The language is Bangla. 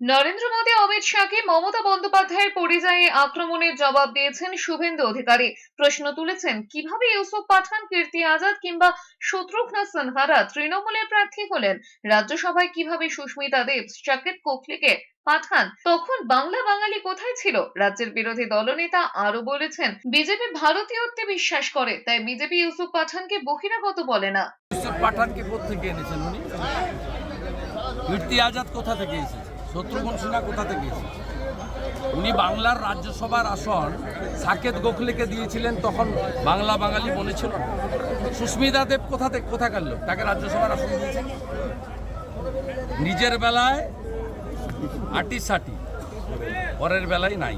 নরেন্দ্র মোদী, অমিত শাহকে মমতা বন্দ্যোপাধ্যায়ের পরিযায়ী আক্রমণের জবাব দিয়েছেন শুভেন্দু অধিকারী। প্রশ্ন তুলেছেন, কীভাবে ইউসুফ পাঠান, কীর্তি আজাদ কিংবা শত্রুঘ্ন সিনহারা তৃণমূলের প্রার্থী হলেন? রাজ্যসভায় কীভাবে সুস্মিতা দেব সাকেত কোহলিকে পাঠান? তখন বাংলা বাঙালি কোথায় ছিল? রাজ্যের বিরোধী দলনেতা আরও বলেছেন, বিজেপি ভারতীয়ত্বে বিশ্বাস করে, তাই বিজেপি ইউসুফ পাঠানকে বহিরাগত বলে না। ইউসুফ পাঠানকে কোথেকে এনেছেন উনি? কীর্তি আজাদ কোথা থেকে এসেছে শত্রুঘ্ন সিনহা কোথা থেকে উনি বাংলার রাজ্যসভার আসন সাকেত গোখলেকে দিয়েছিলেন, তখন বাংলা বাঙালি মনে ছিল সুস্মিতা দেব কোথা থেকে, কোথাকার লোক? তাকে রাজ্যসভার আসন দিয়েছেন নিজের বেলায় আটি সাটি, পরের বেলায় নাই।